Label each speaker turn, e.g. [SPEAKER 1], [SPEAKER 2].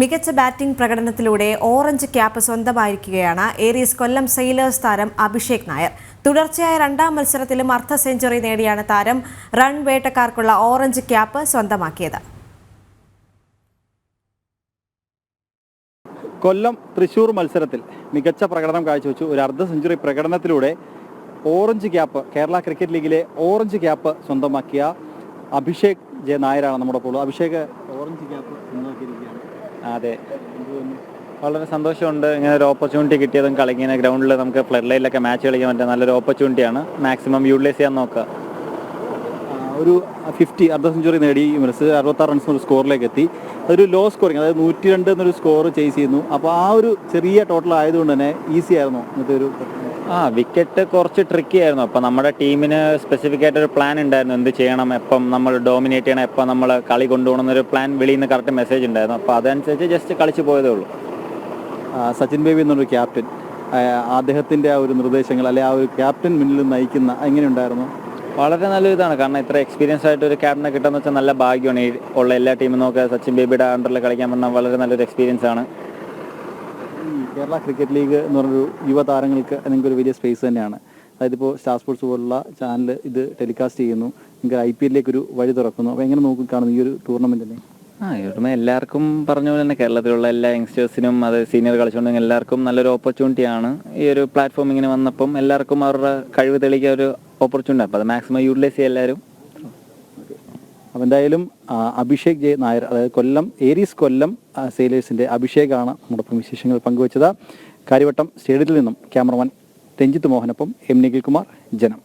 [SPEAKER 1] മികച്ച ബാറ്റിംഗ് പ്രകടനത്തിലൂടെ orange cap സ്വന്തമായിരിക്കുകയാണ് ഏരീസ് കൊല്ലം സെയിലേഴ്സ് താരം അഭിഷേക് നായർ. തുടർച്ചയായ രണ്ടാം മത്സരത്തിലും അർദ്ധ സെഞ്ചുറി നേടിയാണ് താരം റൺ വേട്ടക്കാർക്കുള്ള ഓറഞ്ച് ക്യാപ്പ് സ്വന്തമാക്കിയത്.
[SPEAKER 2] കൊല്ലം തൃശൂർ മത്സരത്തിൽ മികച്ച പ്രകടനം കാഴ്ചവെച്ചു. ഒരു അർദ്ധ സെഞ്ചുറി പ്രകടനത്തിലൂടെ ഓറഞ്ച് ക്യാപ്പ് കേരള ക്രിക്കറ്റ് ലീഗിലെ ഓറഞ്ച് ക്യാപ്പ് സ്വന്തമാക്കിയ അഭിഷേക് ജെ നായരാണ് നമ്മുടെ ഇപ്പോൾ അഭിഷേക് ഓറഞ്ച്
[SPEAKER 3] അതെ. വളരെ സന്തോഷമുണ്ട്. ഇങ്ങനെ ഒരു ഓപ്പർച്യൂണിറ്റി കിട്ടിയതും കളി ഇങ്ങനെ ഗ്രൗണ്ടിൽ നമുക്ക് ഫ്ലഡ് മാച്ച് കളിക്കാൻ പറ്റുന്ന നല്ലൊരു ഓപ്പർച്യൂണിറ്റിയാണ് മാക്സിമം യൂട്ടിലൈസ് ചെയ്യാൻ നോക്കുക.
[SPEAKER 2] ഒരു ഫിഫ്റ്റി അർദ്ധ സെഞ്ചുറി നേടി മത്സരം അറുപത്താറ് റൺസ് ഒരു സ്കോറിലേക്ക് എത്തി. അതൊരു ലോ സ്കോറിങ് അതായത് നൂറ്റി രണ്ട് എന്നൊരു സ്കോർ ചേസ് ചെയ്യുന്നു. അപ്പോൾ ആ ഒരു ചെറിയ ടോട്ടൽ ആയതുകൊണ്ട് തന്നെ ഈസി ആയിരുന്നു ഇന്നത്തെ ഒരു
[SPEAKER 3] ആ വിക്കറ്റ് കുറച്ച് ട്രിക്കി ആയിരുന്നു. അപ്പം നമ്മുടെ ടീമിന് സ്പെസിഫിക് ആയിട്ട് ഒരു പ്ലാൻ ഉണ്ടായിരുന്നു. എന്ത് ചെയ്യണം എപ്പം നമ്മൾ ഡോമിനേറ്റ് ചെയ്യണം എപ്പം നമ്മൾ കളി കൊണ്ടുപോകണം എന്നൊരു പ്ലാൻ വെളിയിൽ നിന്ന് കറക്റ്റ് മെസ്സേജ് ഉണ്ടായിരുന്നു. അപ്പോൾ അതനുസരിച്ച് ജസ്റ്റ് കളിച്ച് പോയതേ ഉള്ളൂ.
[SPEAKER 2] സച്ചിൻ ബേബി എന്നൊരു ക്യാപ്റ്റൻ അദ്ദേഹത്തിന്റെ അദ്ദേഹത്തിന്റെ ആ ഒരു നിർദ്ദേശങ്ങൾ അല്ലെ ആ ഒരു ക്യാപ്റ്റൻ മുന്നിൽ നയിക്കുന്ന എങ്ങനെയുണ്ടായിരുന്നു
[SPEAKER 3] വളരെ നല്ലൊരു ഇതാണ്. കാരണം ഇത്ര എക്സ്പീരിയൻസ് ആയിട്ട് ഒരു ക്യാപ്റ്റനെ കിട്ടുന്ന വെച്ചാൽ നല്ല ഭാഗ്യമാണ്. ഈ ഉള്ള എല്ലാ ടീമും നോക്കുക സച്ചിൻ ബേബിയുടെ അണ്ടറിൽ കളിക്കാൻ പറഞ്ഞാൽ വളരെ നല്ലൊരു എക്സ്പീരിയൻസ് ആണ്.
[SPEAKER 2] കേരള ക്രിക്കറ്റ് ലീഗ് എന്ന് പറഞ്ഞൊരു യുവതാരങ്ങൾക്ക് നിങ്ങൾക്ക് ഒരു വലിയ സ്പേസ് തന്നെയാണ്. അതായത് ഇപ്പോൾ സ്റ്റാർ സ്പോർട്സ് പോലുള്ള ചാനൽ ഇത് ടെലികാസ്റ്റ് ചെയ്യുന്നു. നിങ്ങൾക്ക് ഐ പി എല്ലിലേക്ക് ഒരു വഴി തുറക്കുന്നു. അപ്പോൾ എങ്ങനെ നോക്കി കാണുന്നു ഈ ഒരു ടൂർണമെന്റിനെ
[SPEAKER 3] ആ ഇവിടുന്ന് എല്ലാവർക്കും പറഞ്ഞ പോലെ തന്നെ കേരളത്തിലുള്ള എല്ലാ യങ്സ്റ്റേഴ്സിനും അത് സീനിയർ കളിച്ചുകൊണ്ടെങ്കിൽ എല്ലാവർക്കും നല്ലൊരു ഓപ്പർച്യൂണിറ്റിയാണ് ഈ ഒരു പ്ലാറ്റ്ഫോം ഇങ്ങനെ വന്നപ്പം എല്ലാവർക്കും അവരുടെ കഴിവ് തെളിയിക്കാൻ ഒരു ഓപ്പർച്യൂണിറ്റി അപ്പോൾ അത് മാക്സിമം യൂട്ടിലൈസ് ചെയ്യുക എല്ലാവരും
[SPEAKER 2] അപ്പോൾ എന്തായാലും അഭിഷേക് ജെ നായർ അതായത് കൊല്ലം ഏരീസ് കൊല്ലം സെയിലേഴ്സിന്റെ അഭിഷേകാണ് നമ്മുടെ വിശേഷങ്ങൾ പങ്കുവച്ചത്. കാര്യവട്ടം സ്റ്റേഡിയത്തിൽ നിന്നും ക്യാമറമാൻ രഞ്ജിത്ത് മോഹനൊപ്പം എം നികിൽ കുമാർ ജനം.